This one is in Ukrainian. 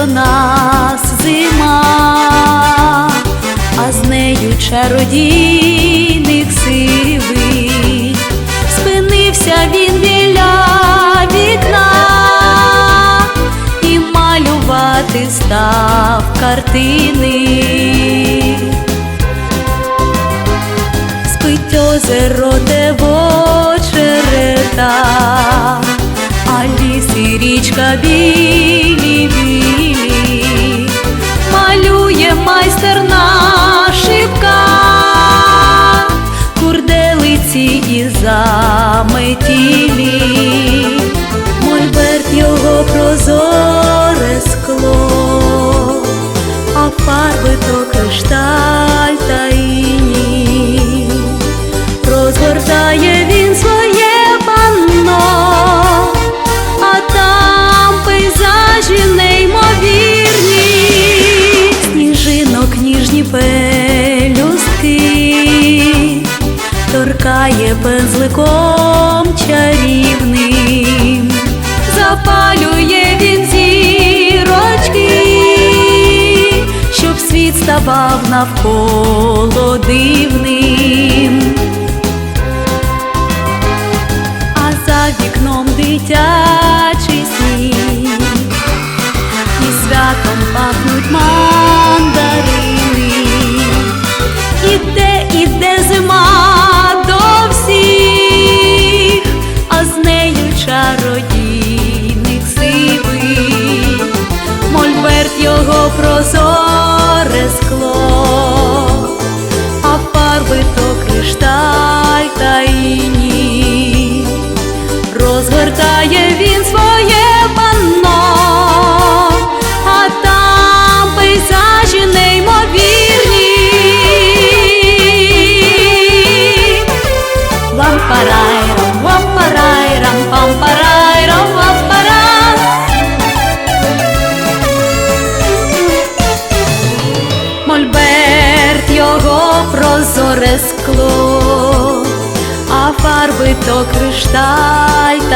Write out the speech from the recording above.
до нас зима, а з нею чародійник сивий, спинився він біля вікна і малювати став картини, спить озеро те а ліс і річка білі. Заметілі, мольберт його прозоре скло, а фарби то торкає пензликом чарівним, запалює він зірочки, щоб світ ставав навколо дивним. А за вікном дитячий сніг, і святом пахнуть мандарини. Чародійник сивий, мольберт його прозоре скло, а фарби то кришталь та іній. Розгортає він своє панно, а там пейзажі неймовірні. Лампарайрам, лампарайрам, пампарайрам, лампарам. Мольберт його прозоре скло, а фарби то кришталь